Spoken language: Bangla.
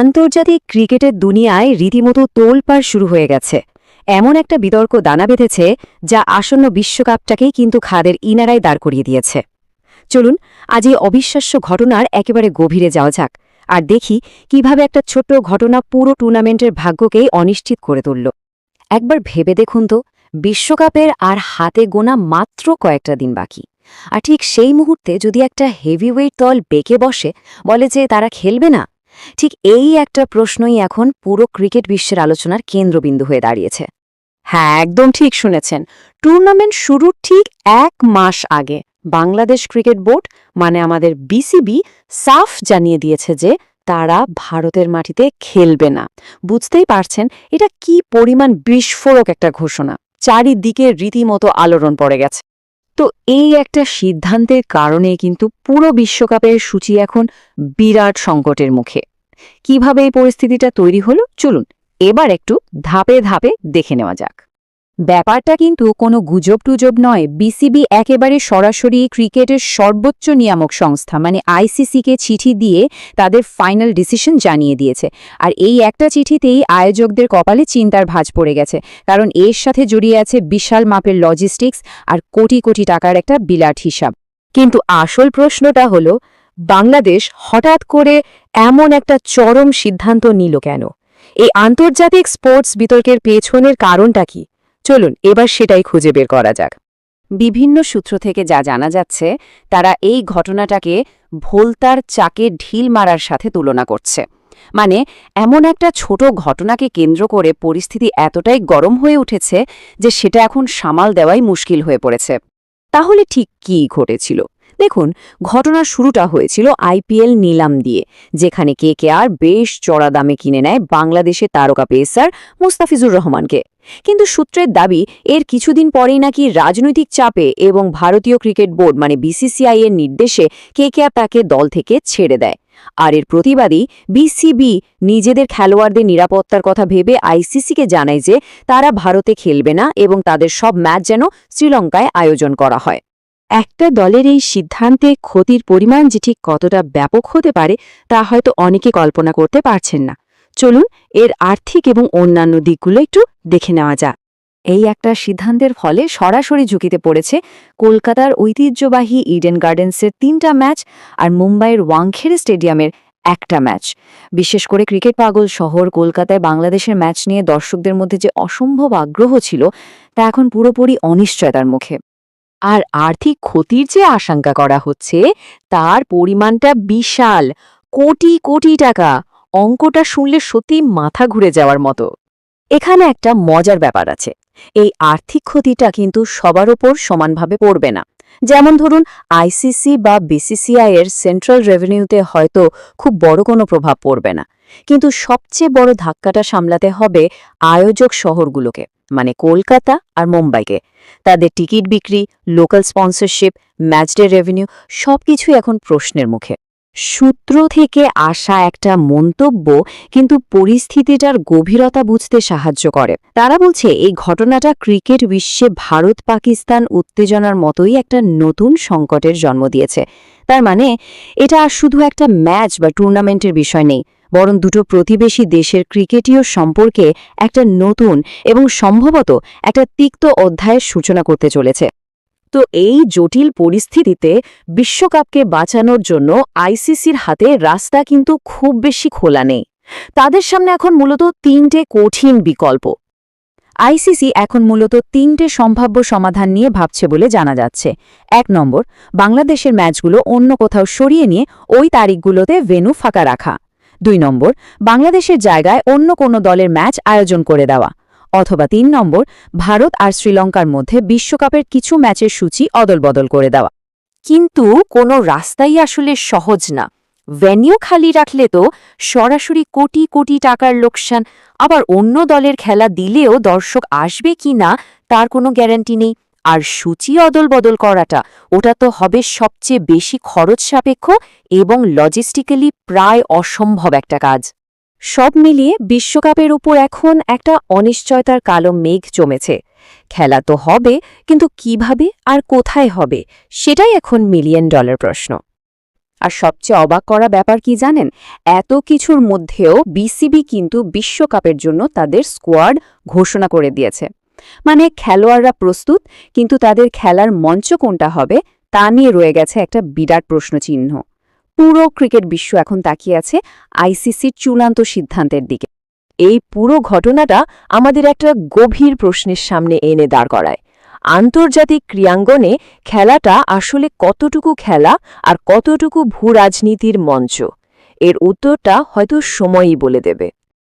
আন্তর্জাতিক ক্রিকেটের দুনিয়ায় রীতিমতো তোলপাড় শুরু হয়ে গেছে। এমন একটা বিতর্ক দানা বেঁধেছে যা আসন্ন বিশ্বকাপটাকেই কিন্তু খাদের ইনারায় দাঁড় করিয়ে দিয়েছে। চলুন, আজ এই অবিশ্বাস্য ঘটনার একেবারে গভীরে যাওয়া যাক আর দেখি কীভাবে একটা ছোট্ট ঘটনা পুরো টুর্নামেন্টের ভাগ্যকেই অনিশ্চিত করে তুলল। একবার ভেবে দেখুন তো, বিশ্বকাপের আর হাতে গোনা মাত্র কয়েকটা দিন বাকি। আর ঠিক সেই মুহূর্তে যদি একটা হেভিওয়েট দল বেঁকে বসে, বলে যে তারা খেলবে না ঠিক এই একটা প্রশ্নই এখন পুরো ক্রিকেট বিশ্বের আলোচনার কেন্দ্রবিন্দু হয়ে দাঁড়িয়েছে। হ্যাঁ একদম ঠিক শুনেছেন। টুর্নামেন্ট শুরুর ঠিক এক মাস আগে। বাংলাদেশ ক্রিকেট বোর্ড মানে আমাদের বিসিবি, সাফ জানিয়ে দিয়েছে যে তারা ভারতের মাটিতে খেলবে না। বুঝতেই পারছেন, এটা কি পরিমাণ বিস্ফোরক একটা ঘোষণা। চারিদিকে রীতিমতো আলোড়ন পড়ে গেছে। তো এই একটা সিদ্ধান্তের কারণে কিন্তু পুরো বিশ্বকাপের সূচি এখন বিরাট সংকটের মুখে। কীভাবে এই পরিস্থিতিটা তৈরি হলো? চলুন, এবার একটু ধাপে ধাপে দেখে নেওয়া যাক। ব্যাপারটা কিন্তু কোনো গুজব টুজব নয়। বিসিবি একেবারে সরাসরি ক্রিকেটের সর্বোচ্চ নিয়ামক সংস্থা মানে আইসিসিকে চিঠি দিয়ে তাদের ফাইনাল ডিসিশন জানিয়ে দিয়েছে। আর এই একটা চিঠিতেই আয়োজকদের কপালে চিন্তার ভাঁজ পড়ে গেছে। কারণ এর সাথে জড়িয়ে আছে বিশাল মাপের লজিস্টিক্স আর কোটি কোটি টাকার একটা বিলাট হিসাব। কিন্তু আসল প্রশ্নটা হলো, বাংলাদেশ হঠাৎ করে এমন একটা চরম সিদ্ধান্ত নিল কেন? এই আন্তর্জাতিক স্পোর্টস বিতর্কের পেছনের কারণটা কি? চলুন, এবার সেটাই খুঁজে বের করা যাক। বিভিন্ন সূত্র থেকে যা জানা যাচ্ছে, তারা এই ঘটনাটাকে ভোলতার চাকে ঢিল মারার সাথে তুলনা করছে। মানে এমন একটা ছোট ঘটনাকে কেন্দ্র করে পরিস্থিতি এতটাই গরম হয়ে উঠেছে যে সেটা এখন সামাল দেওয়াই মুশকিল হয়ে পড়েছে। তাহলে ঠিক কী ঘটেছিল? দেখুন, ঘটনার শুরুটা হয়েছিল আইপিএল নিলাম দিয়ে, যেখানে কে কে আর বেশ চড়া দামে কিনে নেয় বাংলাদেশের তারকা পেসার মুস্তাফিজুর রহমানকে। কিন্তু সূত্রের দাবি, এর কিছুদিন পরেই নাকি রাজনৈতিক চাপে এবং ভারতীয় ক্রিকেট বোর্ড মানে বিসিসিআই এর নির্দেশে কে কে আর তাকে দল থেকে ছেড়ে দেয়। আর এর প্রতিবাদী বিসিবি নিজেদের খেলোয়াড়দের নিরাপত্তার কথা ভেবে আইসিসিকে জানায় যে, তারা ভারতে খেলবে না এবং তাদের সব ম্যাচ যেন শ্রীলঙ্কায় আয়োজন করা হয়। একটা দলের এই সিদ্ধান্তে ক্ষতির পরিমাণ যে ঠিক কতটা ব্যাপক হতে পারে, তা হয়তো অনেকে কল্পনা করতে পারছেন না। চলুন এর আর্থিক এবং অন্যান্য দিকগুলো একটু দেখে নেওয়া যাক। এই একটা সিদ্ধান্তের ফলে সরাসরি ঝুঁকিতে পড়েছে কলকাতার ঐতিহ্যবাহী ইডেন গার্ডেন্সের তিনটা ম্যাচ আর মুম্বাইয়ের ওয়াংখেড়ে স্টেডিয়ামের একটা ম্যাচ। বিশেষ করে ক্রিকেট পাগল শহর কলকাতায় বাংলাদেশের ম্যাচ নিয়ে দর্শকদের মধ্যে যে অসম্ভব আগ্রহ ছিল, তা এখন পুরোপুরি অনিশ্চয়তার মুখে। আর আর্থিক ক্ষতির যে আশঙ্কা করা হচ্ছে, তার পরিমাণটা বিশাল, কোটি কোটি টাকা। অঙ্কটা শুনলে সত্যি মাথা ঘুরে যাওয়ার মতো। এখানে একটা মজার ব্যাপার আছে। এই আর্থিক ক্ষতিটা কিন্তু সবার ওপর সমানভাবে পড়বে না। যেমন ধরুন আইসিসি বা বিসিসিআই এর সেন্ট্রাল রেভিনিউতে হয়তো খুব বড় কোনো প্রভাব পড়বে না। কিন্তু সবচেয়ে বড় ধাক্কাটা সামলাতে হবে আয়োজক শহরগুলোকে। মানে কলকাতা আর মুম্বাইকে। তাদের টিকিট বিক্রি, লোকাল স্পন্সরশিপ ম্যাচডে রেভিনিউ সবকিছুই এখন প্রশ্নের মুখে। সূত্র থেকে আসা একটা মন্তব্য কিন্তু পরিস্থিতিটার গভীরতা বুঝতে সাহায্য করে। তারা বলছে, এই ঘটনাটা ক্রিকেট বিশ্বে ভারত পাকিস্তান উত্তেজনার মতোই একটা নতুন সংকটের জন্ম দিয়েছে। তার মানে এটা শুধু একটা ম্যাচ বা টুর্নামেন্টের বিষয় নেই। বরং দুটো প্রতিবেশী দেশের ক্রিকেটীয় সম্পর্কে একটা নতুন এবং সম্ভবত একটা তিক্ত অধ্যায়ের সূচনা করতে চলেছে। তো এই জটিল পরিস্থিতিতে বিশ্বকাপকে বাঁচানোর জন্য আইসিসির হাতে রাস্তা কিন্তু খুব বেশি খোলা নেই। তাদের সামনে এখন মূলত তিনটে কঠিন বিকল্প। আইসিসি এখন মূলত তিনটে সম্ভাব্য সমাধান নিয়ে ভাবছে বলে জানা যাচ্ছে। এক নম্বর, বাংলাদেশের ম্যাচগুলো অন্য কোথাও সরিয়ে নিয়ে ওই তারিখগুলোতে ভেনু ফাঁকা রাখা। দুই নম্বর, বাংলাদেশের জায়গায় অন্য কোনো দলের ম্যাচ আয়োজন করে দেওয়া। অথবা তিন নম্বর, ভারত আর শ্রীলঙ্কার মধ্যে বিশ্বকাপের কিছু ম্যাচের সূচি অদলবদল করে দেওয়া। কিন্তু কোনো রাস্তাই আসলে সহজ না। ভেন্যু খালি রাখলে তো সরাসরি কোটি কোটি টাকার লোকসান, আবার অন্য দলের খেলা দিলেও দর্শক আসবে কি না, তার কোনো গ্যারান্টি নেই। আর সূচি অদলবদল করাটা ওটা তো হবে সবচেয়ে বেশি খরচ সাপেক্ষ এবং লজিস্টিক্যালি প্রায় অসম্ভব একটা কাজ। সব মিলিয়ে বিশ্বকাপের উপর এখন একটা অনিশ্চয়তার কালো মেঘ জমেছে। খেলা তো হবে, কিন্তু কীভাবে আর কোথায় হবে, সেটাই এখন মিলিয়ন ডলার প্রশ্ন। আর সবচেয়ে অবাক করা ব্যাপার কি জানেন? এত কিছুর মধ্যেও বিসিবি কিন্তু বিশ্বকাপের জন্য তাদের স্কোয়াড ঘোষণা করে দিয়েছে। মানে খেলোয়াড়রা প্রস্তুত, কিন্তু তাদের খেলার মঞ্চ কোনটা হবে, তা নিয়ে রয়ে গেছে একটা বিরাট প্রশ্নচিহ্ন। পুরো ক্রিকেট বিশ্ব এখন তাকিয়ে আছে আইসিসির চূড়ান্ত সিদ্ধান্তের দিকে। এই পুরো ঘটনাটা আমাদের একটা গভীর প্রশ্নের সামনে এনে দাঁড় করায়। আন্তর্জাতিক ক্রিয়াঙ্গনে খেলাটা আসলে কতটুকু খেলা আর কতটুকু ভূ রাজনীতির মঞ্চ? এর উত্তরটা হয়তো সময়ই বলে দেবে।